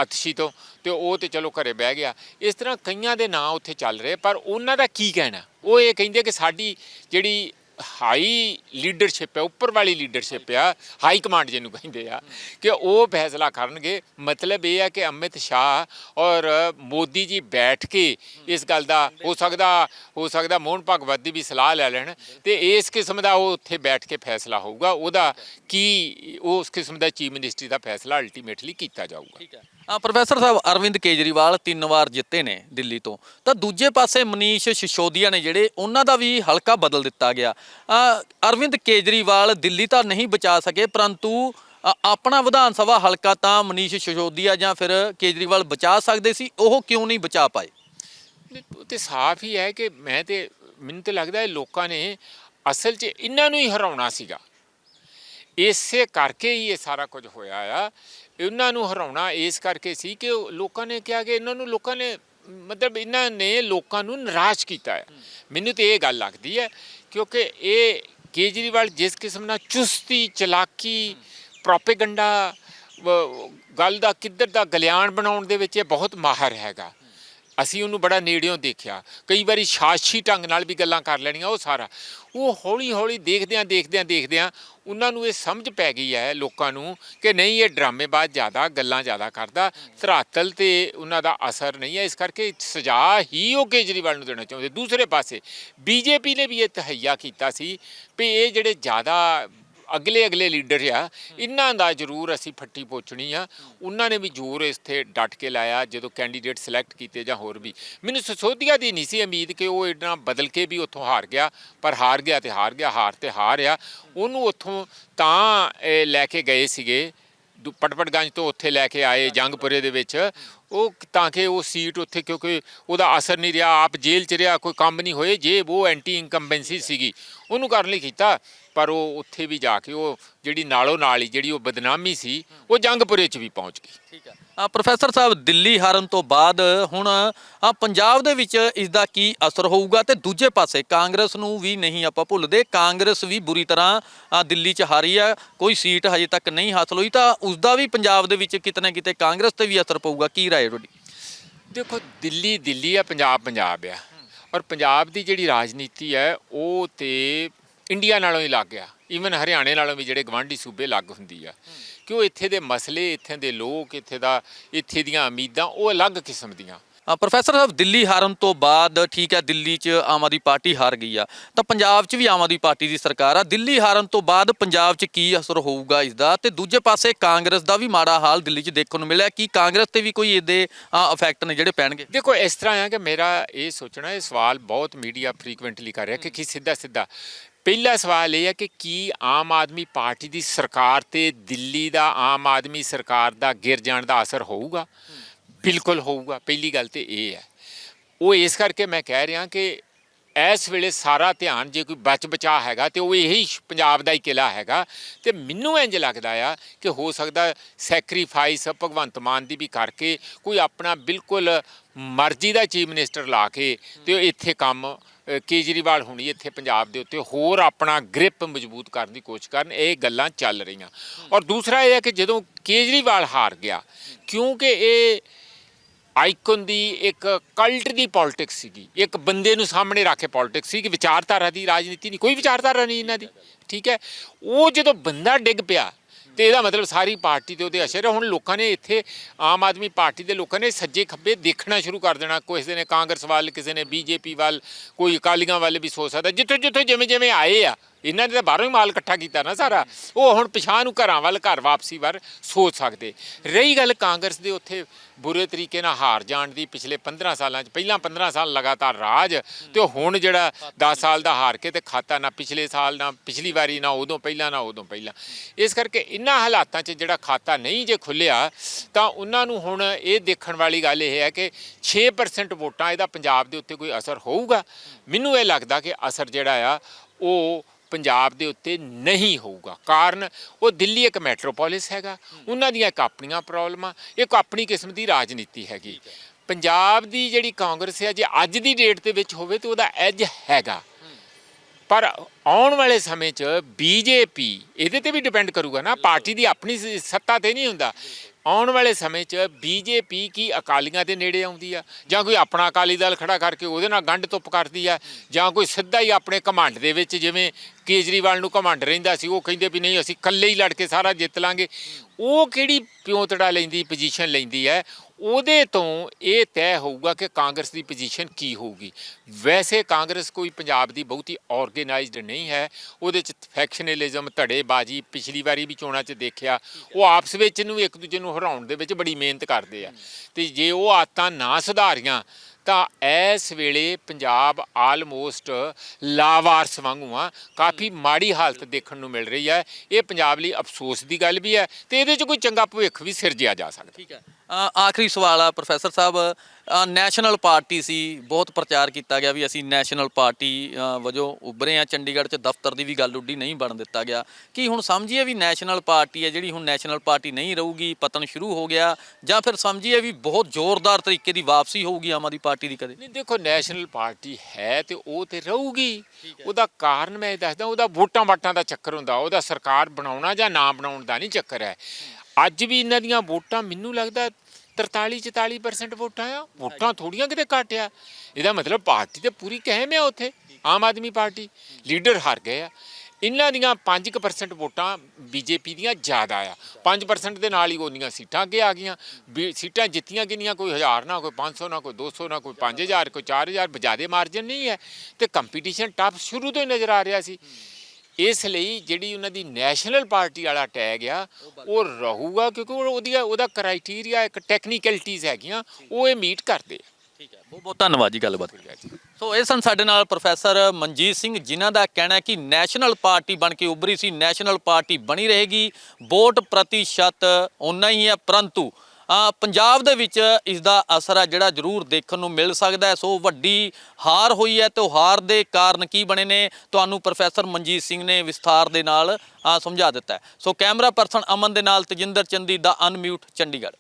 ਅਤਸ਼ੀ ਤੋਂ। ਤੇ ਉਹ ਤੇ ਚਲੋ ਘਰੇ ਬਹਿ ਗਿਆ। ਇਸ ਤਰ੍ਹਾਂ ਕਈਆਂ ਦੇ ਨਾਂ ਉੱਥੇ ਚੱਲ ਰਹੇ, ਪਰ ਉਹਨਾਂ ਦਾ ਕੀ ਕਹਿਣਾ? ਉਹ ਇਹ ਕਹਿੰਦੇ ਕਿ ਸਾਡੀ ਜਿਹੜੀ ਹਾਈ ਲੀਡਰਸ਼ਿਪ ਹੈ, ਉੱਪਰ ਵਾਲੀ ਲੀਡਰਸ਼ਿਪ ਆ, ਹਾਈ ਕਮਾਂਡ ਜਿਹਨੂੰ ਕਹਿੰਦੇ ਆ, ਕਿ ਉਹ ਫੈਸਲਾ ਕਰਨਗੇ। ਮਤਲਬ ਇਹ ਆ ਕਿ ਅਮਿਤ ਸ਼ਾਹ ਔਰ ਮੋਦੀ ਜੀ ਬੈਠ ਕੇ ਇਸ ਗੱਲ ਦਾ ਹੋ ਸਕਦਾ ਹੋ ਸਕਦਾ ਮੋਹਨ ਭਗਵਤ ਦੀ ਵੀ ਸਲਾਹ ਲੈ ਲੈਣ ਤੇ ਇਸ ਕਿਸਮ ਦਾ ਉਹ ਉੱਥੇ ਬੈਠ ਕੇ ਫੈਸਲਾ ਹੋਊਗਾ। ਉਹਦਾ ਕੀ, ਉਸ ਕਿਸਮ ਦਾ ਚੀਫ ਮਿਨਿਸਟਰੀ ਦਾ ਫੈਸਲਾ ਅਲਟੀਮੇਟਲੀ ਕੀਤਾ ਜਾਊਗਾ। ਠੀਕ ਹੈ। ਆ ਪ੍ਰੋਫੈਸਰ ਸਾਹਿਬ ਅਰਵਿੰਦ ਕੇਜਰੀਵਾਲ ਤਿੰਨ ਵਾਰ ਜਿੱਤੇ ਨੇ ਦਿੱਲੀ ਤੋਂ। ਤਾਂ ਦੂਜੇ ਪਾਸੇ ਮਨੀਸ਼ ਸਿਸੋਦੀਆ ਨੇ ਜਿਹੜੇ ਉਹਨਾਂ ਦਾ ਵੀ ਹਲਕਾ ਬਦਲ ਦਿੱਤਾ ਗਿਆ। ਆ, ਅਰਵਿੰਦ ਕੇਜਰੀਵਾਲ ਦਿੱਲੀ ਤਾਂ ਨਹੀਂ ਬਚਾ ਸਕੇ ਪਰੰਤੂ ਆ, ਆਪਣਾ ਵਿਧਾਨ ਸਭਾ ਹਲਕਾ ਤਾਂ ਮਨੀਸ਼ ਸਿਸੋਦੀਆ ਜਾਂ ਫਿਰ ਕੇਜਰੀਵਾਲ ਬਚਾ ਸਕਦੇ ਸੀ ਉਹ ਕਿਉਂ ਨਹੀਂ ਬਚਾ ਪਾਏ? ਉਹ ਤੇ ਸਾਫ਼ ਹੀ ਹੈ ਕਿ ਮੈਂ ਤੇ ਮੈਨੂੰ ਤੇ ਲੱਗਦਾ ਹੈ ਲੋਕਾਂ ਨੇ ਅਸਲ 'ਚ ਇਹਨਾਂ ਨੂੰ ਹੀ ਹਰਾਉਣਾ ਸੀਗਾ। ਇਸੇ ਕਰਕੇ ਹੀ ਇਹ ਸਾਰਾ ਕੁਝ ਹੋਇਆ ਆ ਇਹਨਾਂ ਨੂੰ ਹਰਾਉਣਾ ਇਸ ਕਰਕੇ ਸੀ ਕਿ ਲੋਕਾਂ ਨੇ ਕਿਹਾ ਕਿ ਇਹਨਾਂ ਨੂੰ ਲੋਕਾਂ ਨੇ ਮਤਲਬ ਇਹਨਾਂ ਨੇ ਲੋਕਾਂ ਨੂੰ ਨਿਰਾਸ਼ ਕੀਤਾ ਹੈ। ਮੈਨੂੰ ਤੇ ਇਹ ਗੱਲ ਲੱਗਦੀ ਹੈ ਕਿਉਂਕਿ ਇਹ ਕੇਜਰੀਵਾਲ ਜਿਸ ਕਿਸਮ ਨਾਲ ਚੁਸਤੀ ਚਲਾਕੀ ਪ੍ਰੋਪੇਗੰਡਾ ਗੱਲ ਦਾ ਕਿੱਧਰ ਦਾ ਗਲਿਆਣ ਬਣਾਉਣ ਦੇ ਵਿੱਚ ਇਹ ਬਹੁਤ ਮਾਹਰ ਹੈਗਾ। ਅਸੀਂ ਉਹਨੂੰ ਬੜਾ ਨੇੜਿਓਂ ਦੇਖਿਆ। ਕਈ ਵਾਰੀ ਸ਼ਾਸ਼ੀ ਢੰਗ ਨਾਲ ਵੀ ਗੱਲਾਂ ਕਰ ਲੈਣੀਆਂ, ਉਹ ਸਾਰਾ। ਉਹ ਹੌਲੀ ਹੌਲੀ ਦੇਖਦਿਆਂ ਦੇਖਦਿਆਂ ਦੇਖਦਿਆਂ ਉਹਨਾਂ ਨੂੰ ਇਹ ਸਮਝ ਪੈ ਗਈ ਹੈ ਲੋਕਾਂ ਨੂੰ ਕਿ ਨਹੀਂ, ਇਹ ਡਰਾਮੇਬਾਜ਼ ਜ਼ਿਆਦਾ, ਗੱਲਾਂ ਜ਼ਿਆਦਾ ਕਰਦਾ, ਧਰਾਤਲ ਤੇ ਉਹਨਾਂ ਦਾ ਅਸਰ ਨਹੀਂ ਹੈ। ਇਸ ਕਰਕੇ ਸਜ਼ਾ ਹੀ ਉਹ ਕੇਜਰੀਵਾਲ ਨੂੰ ਦੇਣਾ ਚਾਹੁੰਦੇ। ਦੂਸਰੇ ਪਾਸੇ, ਬੀਜੇਪੀ ਨੇ ਵੀ ਇਹ ਤਹਈਆ ਕੀਤਾ ਸੀ ਵੀ ਇਹ ਜਿਹੜੇ ਜ਼ਿਆਦਾ ਅਗਲੇ ਅਗਲੇ ਲੀਡਰ ਆ, ਇਹਨਾਂ ਦਾ ਜ਼ਰੂਰ ਅਸੀਂ ਫੱਟੀ ਪੋਚਣੀ ਆ। ਉਹਨਾਂ ਨੇ ਵੀ ਜ਼ੋਰ ਇੱਥੇ ਡਟ ਕੇ ਲਾਇਆ, ਜਦੋਂ ਕੈਂਡੀਡੇਟ ਸਿਲੈਕਟ ਕੀਤੇ ਜਾਂ ਹੋਰ ਵੀ। ਮੈਨੂੰ ਸਸੋਦੀਆ ਦੀ ਨਹੀਂ ਸੀ ਉਮੀਦ ਕਿ ਉਹ ਇਦਾਂ ਬਦਲ ਕੇ ਵੀ ਉੱਥੋਂ ਹਾਰ ਗਿਆ, ਪਰ ਹਾਰ ਗਿਆ ਤੇ ਹਾਰ ਗਿਆ, ਹਾਰ ਤੇ ਹਾਰ ਆ। ਉਹਨੂੰ ਉੱਥੋਂ ਤਾਂ ਲੈ ਕੇ ਗਏ ਸੀਗੇ, ਦੁ- ਪਟਪਟਗੰਜ ਤੋਂ ਉੱਥੇ ਲੈ ਕੇ ਆਏ, ਜੰਗਪੁਰੇ ਦੇ ਵਿੱਚ। ਉਹ ਤਾਂ ਕਿ ਉਹ ਸੀਟ ਉੱਥੇ, ਕਿਉਂਕਿ ਉਹਦਾ ਅਸਰ ਨਹੀਂ ਰਿਹਾ, ਆਪ ਜੇਲ੍ਹ ਚ ਰਿਹਾ, ਕੋਈ ਕੰਮ ਨਹੀਂ ਹੋਏ ਜੇ ਉਹ ਐਂਟੀ ਇਨਕੰਬੈਂਸੀ ਸੀਗੀ। ਉਹਨੂੰ ਕਰਨ ਲਈ ਕੀਤਾ। ਪਰ ਉਹ ਉੱਥੇ ਵੀ ਜਾ ਕੇ ਉਹ ਜਿਹੜੀ ਨਾਲੋਂ ਨਾਲ ਹੀ ਜਿਹੜੀ ਉਹ ਬਦਨਾਮੀ ਸੀ ਉਹ ਜੰਗਪੁਰੇ ਚ ਵੀ ਪਹੁੰਚ ਗਈ। ਠੀਕ ਹੈ। ਆ ਪ੍ਰੋਫੈਸਰ ਸਾਹਿਬ ਦਿੱਲੀ ਹਾਰਨ ਤੋਂ ਬਾਅਦ ਹੁਣ ਆ ਪੰਜਾਬ ਦੇ ਵਿੱਚ ਇਸ ਦਾ ਕੀ ਅਸਰ ਹੋਊਗਾ? ਤੇ ਦੂਜੇ ਪਾਸੇ ਕਾਂਗਰਸ ਨੂੰ ਵੀ ਨਹੀਂ ਆਪਾਂ ਭੁੱਲਦੇ। ਕਾਂਗਰਸ ਵੀ ਬੁਰੀ ਤਰ੍ਹਾਂ ਆ ਦਿੱਲੀ 'ਚ ਹਾਰੀ ਆ। ਕੋਈ ਸੀਟ ਹਜੇ ਤੱਕ ਨਹੀਂ ਹਾਸਲ ਹੋਈ ਤਾਂ ਉਸ ਦਾ ਵੀ ਪੰਜਾਬ ਦੇ ਵਿੱਚ ਕਿਤੇ ਨਾ ਕਿਤੇ ਕਾਂਗਰਸ ਤੇ ਵੀ ਅਸਰ ਪਊਗਾ? ਕੀ ਰਾਏ ਤੁਹਾਡੀ? ਦੇਖੋ ਦਿੱਲੀ ਦਿੱਲੀ ਆ ਪੰਜਾਬ ਪੰਜਾਬ ਆ। ਔਰ ਪੰਜਾਬ ਦੀ ਜਿਹੜੀ ਰਾਜਨੀਤੀ ਹੈ ਉਹ ਤੇ ਇੰਡੀਆ ਨਾਲੋਂ ਹੀ ਲੱਗ ਗਿਆ। ਈਵਨ ਹਰਿਆਣੇ ਨਾਲੋਂ ਵੀ ਜਿਹੜੇ ਗਵਾਂਢੀ ਸੂਬੇ ਲੱਗ ਹੁੰਦੀ ਆ। ਕਿਉਂ ਇੱਥੇ ਦੇ ਮਸਲੇ ਇੱਥੇ ਦੇ ਲੋਕ ਇੱਥੇ ਦਾ ਇੱਥੇ ਦੀਆਂ ਉਮੀਦਾਂ ਉਹ ਅਲੱਗ ਕਿਸਮ ਦੀਆਂ। ਆ ਪ੍ਰੋਫੈਸਰ ਸਾਹਿਬ ਦਿੱਲੀ ਹਾਰਨ ਤੋਂ ਬਾਅਦ ਠੀਕ ਹੈ ਦਿੱਲੀ 'ਚ ਆਮ ਆਦਮੀ ਪਾਰਟੀ ਹਾਰ ਗਈ ਆ। ਤਾਂ ਪੰਜਾਬ 'ਚ ਵੀ ਆਮ ਆਦਮੀ ਪਾਰਟੀ ਦੀ ਸਰਕਾਰ ਆ। ਦਿੱਲੀ ਹਾਰਨ ਤੋਂ ਬਾਅਦ ਪੰਜਾਬ 'ਚ ਕੀ ਅਸਰ ਹੋਊਗਾ ਇਸ ਦਾ ਤੇ ਦੂਜੇ ਪਾਸੇ ਕਾਂਗਰਸ ਦਾ ਵੀ ਮਾੜਾ ਹਾਲ ਦਿੱਲੀ 'ਚ ਦੇਖਣ ਨੂੰ ਮਿਲਿਆ। ਕੀ ਕਾਂਗਰਸ ਤੇ ਵੀ ਕੋਈ ਇਹਦੇ ਇਫੈਕਟ ਨੇ ਜਿਹੜੇ ਪੈਣਗੇ? ਦੇਖੋ ਇਸ ਤਰ੍ਹਾਂ ਹੈ ਕਿ ਮੇਰਾ ਇਹ ਸੋਚਣਾ ਇਹ ਸਵਾਲ ਬਹੁਤ ਮੀਡੀਆ ਫ੍ਰੀਕੁਐਂਟਲੀ ਕਰ ਰਿਹਾ ਕਿ ਕੀ ਸਿੱਧਾ ਸਿੱਧਾ ਪਹਿਲਾ ਸਵਾਲ ਇਹ ਹੈ ਕਿ ਕੀ ਆਮ ਆਦਮੀ ਪਾਰਟੀ ਦੀ ਸਰਕਾਰ ਤੇ ਦਿੱਲੀ ਦਾ ਆਮ ਆਦਮੀ ਸਰਕਾਰ ਦਾ ਗਿਰ ਜਾਣ ਦਾ ਅਸਰ ਹੋਊਗਾ? ਬਿਲਕੁਲ ਹੋਊਗਾ। ਪਹਿਲੀ ਗੱਲ ਤੇ ਇਹ ਹੈ। ਉਹ ਇਸ ਕਰਕੇ ਮੈਂ ਕਹਿ ਰਿਹਾ ਕਿ ਇਸ ਵੇਲੇ ਸਾਰਾ ਧਿਆਨ ਜੇ ਕੋਈ ਬਚ ਬਚਾ ਹੈਗਾ ਤੇ ਉਹ ਇਹੀ ਪੰਜਾਬ ਦਾ ਹੀ ਕਿਲਾ ਹੈਗਾ ਤੇ ਮੈਨੂੰ ਇੰਜ ਲੱਗਦਾ ਆ ਕਿ ਹੋ ਸਕਦਾ ਸੈਕਰੀਫਾਈਸ ਭਗਵੰਤ ਮਾਨ ਦੀ ਵੀ ਕਰਕੇ ਕੋਈ ਆਪਣਾ ਬਿਲਕੁਲ ਮਰਜ਼ੀ ਦਾ ਚੀਫ ਮਿਨਿਸਟਰ ਲਾ ਕੇ ਤੇ ਉਹ ਇੱਥੇ ਕੰਮ ਕੇਜਰੀਵਾਲ ਹੁਣੀ ਇੱਥੇ ਪੰਜਾਬ ਦੇ ਉੱਤੇ ਹੋਰ ਆਪਣਾ ਗ੍ਰਿਪ ਮਜ਼ਬੂਤ ਕਰਨ ਦੀ ਕੋਸ਼ਿਸ਼ ਕਰਨ, ਇਹ ਗੱਲਾਂ ਚੱਲ ਰਹੀਆਂ। ਔਰ ਦੂਸਰਾ ਇਹ ਹੈ ਕਿ ਜਦੋਂ ਕੇਜਰੀਵਾਲ ਹਾਰ ਗਿਆ, ਕਿਉਂਕਿ ਇਹ ਆਈਕਨ ਦੀ ਇੱਕ ਕਲਟ ਦੀ ਪੋਲਿਟਿਕਸ ਸੀਗੀ, ਇੱਕ ਬੰਦੇ ਨੂੰ ਸਾਹਮਣੇ ਰੱਖ ਕੇ ਪੋਲਿਟਿਕਸ ਸੀ ਕਿ ਵਿਚਾਰਧਾਰਾ ਦੀ ਰਾਜਨੀਤੀ ਨਹੀਂ, ਕੋਈ ਵਿਚਾਰਧਾਰਾ ਨਹੀਂ ਇਹਨਾਂ ਦੀ, ਠੀਕ ਹੈ? ਉਹ ਜਦੋਂ ਬੰਦਾ ਡਿੱਗ ਪਿਆ ਤੇ ਇਹਦਾ ਮਤਲਬ ਸਾਰੀ ਪਾਰਟੀ ਤੇ ਉਹਦੇ ਅਸਰ ਹੈ। ਹੁਣ ਲੋਕਾਂ ਨੇ ਇੱਥੇ ਆਮ ਆਦਮੀ ਪਾਰਟੀ ਦੇ ਲੋਕਾਂ ਨੇ ਸੱਜੇ ਖੱਬੇ ਦੇਖਣਾ ਸ਼ੁਰੂ ਕਰ ਦੇਣਾ। ਕਿਸੇ ਨੇ ਕਾਂਗਰਸ ਵੱਲ, ਕਿਸੇ ਨੇ ਬੀਜੇਪੀ ਵੱਲ, ਕੋਈ ਅਕਾਲੀਆਂ ਵੱਲ ਵੀ ਸੋਚ ਸਕਦਾ। ਜਿੱਥੇ ਜਿੱਥੇ ਜਿਵੇਂ ਜਿਵੇਂ ਆਏ ਆ ਇਹਨਾਂ ਨੇ ਤਾਂ ਬਾਹਰੋਂ ਹੀ ਮਾਲ ਇਕੱਠਾ ਕੀਤਾ ਨਾ ਸਾਰਾ। ਉਹ ਹੁਣ ਪਿਛਾਂ ਨੂੰ ਘਰਾਂ ਵੱਲ, ਘਰ ਵਾਪਸੀ ਵੱਲ ਸੋਚ ਸਕਦੇ। ਰਹੀ ਗੱਲ ਕਾਂਗਰਸ ਦੇ ਉੱਥੇ ਬੁਰੇ ਤਰੀਕੇ ਨਾਲ ਹਾਰ ਜਾਣ ਦੀ, ਪਿਛਲੇ 15 ਸਾਲਾਂ 'ਚ, ਪਹਿਲਾਂ 15 ਸਾਲ ਲਗਾਤਾਰ ਰਾਜ, ਤੇ ਹੁਣ ਜਿਹੜਾ 10 ਸਾਲ ਦਾ ਹਾਰ ਕੇ ਤੇ ਖਾਤਾ ਨਾ ਪਿਛਲੇ ਸਾਲ ਨਾ, ਪਿਛਲੀ ਵਾਰੀ ਨਾ ਉਦੋਂ ਪਹਿਲਾਂ, ਨਾ ਉਦੋਂ ਪਹਿਲਾਂ। ਇਸ ਕਰਕੇ ਇਹਨਾਂ ਹਾਲਾਤਾਂ 'ਚ ਜਿਹੜਾ ਖਾਤਾ ਨਹੀਂ ਜੇ ਖੁੱਲਿਆ, ਤਾਂ ਉਹਨਾਂ ਨੂੰ ਹੁਣ ਇਹ ਦੇਖਣ ਵਾਲੀ ਗੱਲ ਇਹ ਹੈ ਕਿ 6% ਵੋਟਾਂ ਇਹਦਾ ਪੰਜਾਬ ਦੇ ਉੱਤੇ ਕੋਈ ਅਸਰ ਹੋਊਗਾ। ਮੈਨੂੰ ਇਹ ਲੱਗਦਾ ਕਿ ਅਸਰ ਜਿਹੜਾ ਆ, ਉਹ ਪੰਜਾਬ ਦੇ ਉੱਤੇ ਨਹੀਂ ਹੋਊਗਾ। ਕਾਰਨ ਉਹ ਦਿੱਲੀ ਇੱਕ ਮੈਟਰੋਪੋਲਿਸ ਹੈਗਾ। ਉਹਨਾਂ ਦੀਆਂ ਇੱਕ ਆਪਣੀਆਂ ਪ੍ਰੋਬਲਮਾਂ ਇੱਕ ਆਪਣੀ ਕਿਸਮ ਦੀ ਰਾਜਨੀਤੀ ਹੈਗੀ। ਪੰਜਾਬ ਦੀ ਜਿਹੜੀ ਕਾਂਗਰਸ ਹੈ ਜੇ ਅੱਜ ਦੀ ਡੇਟ ਦੇ ਵਿੱਚ ਹੋਵੇ ਤਾਂ ਉਹਦਾ ਐਜ ਹੈਗਾ। ਪਰ ਆਉਣ ਵਾਲੇ ਸਮੇਂ 'ਚ ਬੀਜੇਪੀ ਇਹਦੇ ਤੇ ਵੀ ਡਿਪੈਂਡ ਕਰੂਗਾ ਨਾ। ਪਾਰਟੀ ਦੀ ਆਪਣੀ ਸੱਤਾ ਤੇ ਨਹੀਂ ਹੁੰਦਾ। ਆਉਣ ਵਾਲੇ ਸਮੇਂ 'ਚ ਬੀਜੇਪੀ ਕੀ ਅਕਾਲੀਆਂ ਦੇ ਨੇੜੇ ਆਉਂਦੀ ਆ? ਜਾਂ ਕੋਈ ਆਪਣਾ ਅਕਾਲੀ ਦਲ ਖੜਾ ਕਰਕੇ ਉਹਦੇ ਨਾਲ ਗੰਢ ਤੁੱਪ ਕਰਦੀ ਆ? ਜਾਂ ਕੋਈ ਸਿੱਧਾ ਹੀ ਆਪਣੇ ਕਮਾਂਡ ਦੇ ਵਿੱਚ ਜਿਵੇਂ ਕੇਜਰੀਵਾਲ ਨੂੰ ਕਮਾਂਡ ਰਹਿੰਦਾ ਸੀ, ਉਹ ਕਹਿੰਦੇ ਵੀ ਨਹੀਂ, ਅਸੀਂ ਇਕੱਲੇ ਹੀ ਲੜ ਕੇ ਸਾਰਾ ਜਿੱਤ ਲਾਂਗੇ। ਉਹ ਕਿਹੜੀ ਪਿਓਤੜਾ ਲੈਂਦੀ ਪੋਜੀਸ਼ਨ ਲੈਂਦੀ ਹੈ? ਉਹਦੇ ਤੋਂ ਇਹ ਤੈਅ ਹੋਊਗਾ ਕਿ ਕਾਂਗਰਸ ਦੀ ਪੋਜੀਸ਼ਨ ਕੀ ਹੋਊਗੀ। ਵੈਸੇ ਕਾਂਗਰਸ ਕੋਈ ਪੰਜਾਬ ਦੀ ਬਹੁਤੀ ਆਰਗੇਨਾਈਜ਼ਡ ਨਹੀਂ ਹੈ। ਉਹਦੇ ਚ ਫੈਕਸ਼ਨਲਿਜ਼ਮ ਧੜੇਬਾਜ਼ੀ ਪਿਛਲੀ ਵਾਰੀ ਵੀ ਚੋਣਾਂ 'ਚ ਦੇਖਿਆ। ਉਹ ਆਪਸ ਵਿੱਚ ਨੂੰ ਇੱਕ ਦੂਜੇ ਨੂੰ ਹਰਾਉਣ ਦੇ ਵਿੱਚ ਬੜੀ ਮਿਹਨਤ ਕਰਦੇ ਆ। ਤੇ ਜੇ ਉਹ ਆਦਤਾਂ ਨਾ ਸੁਧਾਰੀਆਂ, ਤਾਂ ਇਸ ਵੇਲੇ ਪੰਜਾਬ ਆਲਮੋਸਟ ਲਾਵਾਰਸ ਵਾਂਗੂ ਆ। ਕਾਫੀ ਮਾੜੀ ਹਾਲਤ ਦੇਖਣ ਨੂੰ ਮਿਲ ਰਹੀ ਹੈ। ਇਹ ਪੰਜਾਬ ਲਈ ਅਫਸੋਸ ਦੀ ਗੱਲ ਵੀ ਹੈ ਤੇ ਇਹਦੇ 'ਚ ਕੋਈ ਚੰਗਾ ਭਵਿੱਖ ਵੀ ਸਿਰਜਿਆ ਜਾ ਸਕਦਾ। ਠੀਕ ਹੈ। ਆਖਰੀ ਸਵਾਲ ਆ ਪ੍ਰੋਫੈਸਰ ਸਾਹਿਬ ਨੈਸ਼ਨਲ ਪਾਰਟੀ ਸੀ ਬਹੁਤ ਪ੍ਰਚਾਰ ਕੀਤਾ ਗਿਆ ਵੀ ਅਸੀਂ ਨੈਸ਼ਨਲ ਪਾਰਟੀ ਵਜੋਂ ਉੱਭਰੇ ਆ ਚੰਡੀਗੜ੍ਹ 'ਚ ਦਫ਼ਤਰ ਦੀ ਵੀ ਗੱਲ ਉੱਡੀ ਨਹੀਂ ਬਣ ਦਿੱਤਾ ਗਿਆ। ਕੀ ਹੁਣ ਸਮਝੀਏ ਵੀ ਨੈਸ਼ਨਲ ਪਾਰਟੀ ਹੈ ਜਿਹੜੀ ਹੁਣ ਨੈਸ਼ਨਲ ਪਾਰਟੀ ਨਹੀਂ ਰਹੂਗੀ ਪਤਨ ਸ਼ੁਰੂ ਹੋ ਗਿਆ ਜਾਂ ਫਿਰ ਸਮਝੀਏ ਵੀ ਬਹੁਤ ਜ਼ੋਰਦਾਰ ਤਰੀਕੇ ਦੀ ਵਾਪਸੀ ਹੋਊਗੀ ਆਮ ਆਦਮੀ ਪਾਰਟੀ ਦੀ ਕਦੇ? ਨਹੀਂ ਦੇਖੋ ਨੈਸ਼ਨਲ ਪਾਰਟੀ ਹੈ ਤੇ ਉਹ ਤੇ ਰਹੂਗੀ। ਉਹਦਾ ਕਾਰਨ ਮੈਂ ਇਹ ਦੱਸਦਾ ਉਹਦਾ ਵੋਟਾਂ ਵਾਟਾਂ ਦਾ ਚੱਕਰ ਹੁੰਦਾ ਉਹਦਾ ਸਰਕਾਰ ਬਣਾਉਣਾ ਜਾਂ ਨਾ ਬਣਾਉਣ ਦਾ ਨਹੀਂ ਚੱਕਰ ਹੈ। ਅੱਜ ਵੀ ਇਹਨਾਂ ਦੀਆਂ ਵੋਟਾਂ ਮੈਨੂੰ ਲੱਗਦਾ 43 44% ਵੋਟਾਂ ਆ। ਵੋਟਾਂ ਥੋੜੀਆਂ ਕਿਤੇ ਘੱਟ ਆ। ਇਹਦਾ ਮਤਲਬ ਪਾਰਟੀ ਤੇ ਪੂਰੀ ਕਹਿਮ ਆ ਉੱਥੇ ਆਮ ਆਦਮੀ ਪਾਰਟੀ। ਲੀਡਰ ਹਾਰ ਗਏ ਆ। ਇਹਨਾਂ ਦੀਆਂ 5% ਵੋਟਾਂ ਬੀਜੇਪੀ ਦੀਆਂ ਜ਼ਿਆਦਾ ਆ। 5% ਦੇ ਨਾਲ ਹੀ ਉਹਨੀਆਂ ਸੀਟਾਂ ਅੱਗੇ ਆ ਗਈਆਂ। ਸੀਟਾਂ ਜਿੱਤੀਆਂ ਕਿੰਨੀਆਂ ਕੋਈ 1000 ਨਾ ਕੋਈ 500 ਨਾ ਕੋਈ 200 ਨਾ ਕੋਈ 5000 ਕੋਈ 4000 ਬਜਾਦੇ ਮਾਰਜਨ ਨਹੀਂ ਹੈ ਤੇ ਕੰਪੀਟੀਸ਼ਨ ਟਫ ਸ਼ੁਰੂ ਤੋਂ ਹੀ ਨਜ਼ਰ ਆ ਰਿਹਾ ਸੀ। ਇਸ ਲਈ ਜਿਹੜੀ ਉਹਨਾਂ ਦੀ ਨੈਸ਼ਨਲ ਪਾਰਟੀ ਵਾਲਾ ਟੈਗ ਆ ਉਹ ਰਹੂਗਾ ਕਿਉਂਕਿ ਉਹ- ਉਹਦੀ ਉਹਦਾ ਕ੍ਰਾਈਟੇਰੀਆ ਇੱਕ ਟੈਕਨੀਕਲਿਟੀਜ਼ ਹੈਗੀਆਂ ਉਹ ਇਹ ਮੀਟ ਕਰਦੇ ਆ। ਠੀਕ ਹੈ ਬਹੁਤ ਬਹੁਤ ਧੰਨਵਾਦ ਜੀ ਗੱਲਬਾਤ ਸੋ ਇਹ ਸਨ ਸਾਡੇ ਨਾਲ ਪ੍ਰੋਫੈਸਰ ਮਨਜੀਤ ਸਿੰਘ ਜਿਨ੍ਹਾਂ ਦਾ ਕਹਿਣਾ ਹੈ ਕਿ ਨੈਸ਼ਨਲ ਪਾਰਟੀ ਬਣ ਕੇ ਉੱਭਰੀ ਸੀ ਨੈਸ਼ਨਲ ਪਾਰਟੀ ਬਣੀ ਰਹੇਗੀ ਵੋਟ ਪ੍ਰਤੀਸ਼ਤ ਉਨਾ ਹੀ ਹੈ ਪਰੰਤੂ ਪੰਜਾਬ ਦੇ ਵਿੱਚ ਇਸ ਦਾ ਅਸਰ ਹੈ ਜਿਹੜਾ ਜ਼ਰੂਰ ਦੇਖਣ ਨੂੰ ਮਿਲ ਸਕਦਾ ਹੈ। ਸੋ ਵੱਡੀ ਹਾਰ ਹੋਈ ਹੈ। ਤੇ ਉਹ ਹਾਰ ਦੇ ਕਾਰਨ ਕੀ ਬਣੇ ਨੇ? ਤੁਹਾਨੂੰ ਪ੍ਰੋਫੈਸਰ ਮਨਜੀਤ ਸਿੰਘ ਨੇ ਵਿਸਥਾਰ ਦੇ ਨਾਲ ਸਮਝਾ ਦਿੱਤਾ ਸੋ ਕੈਮਰਾ ਪਰਸਨ ਅਮਨ ਦੇ ਨਾਲ ਤਜਿੰਦਰ ਚੰਦੀ ਦਾ ਅਨਮਿਊਟ ਚੰਡੀਗੜ੍ਹ।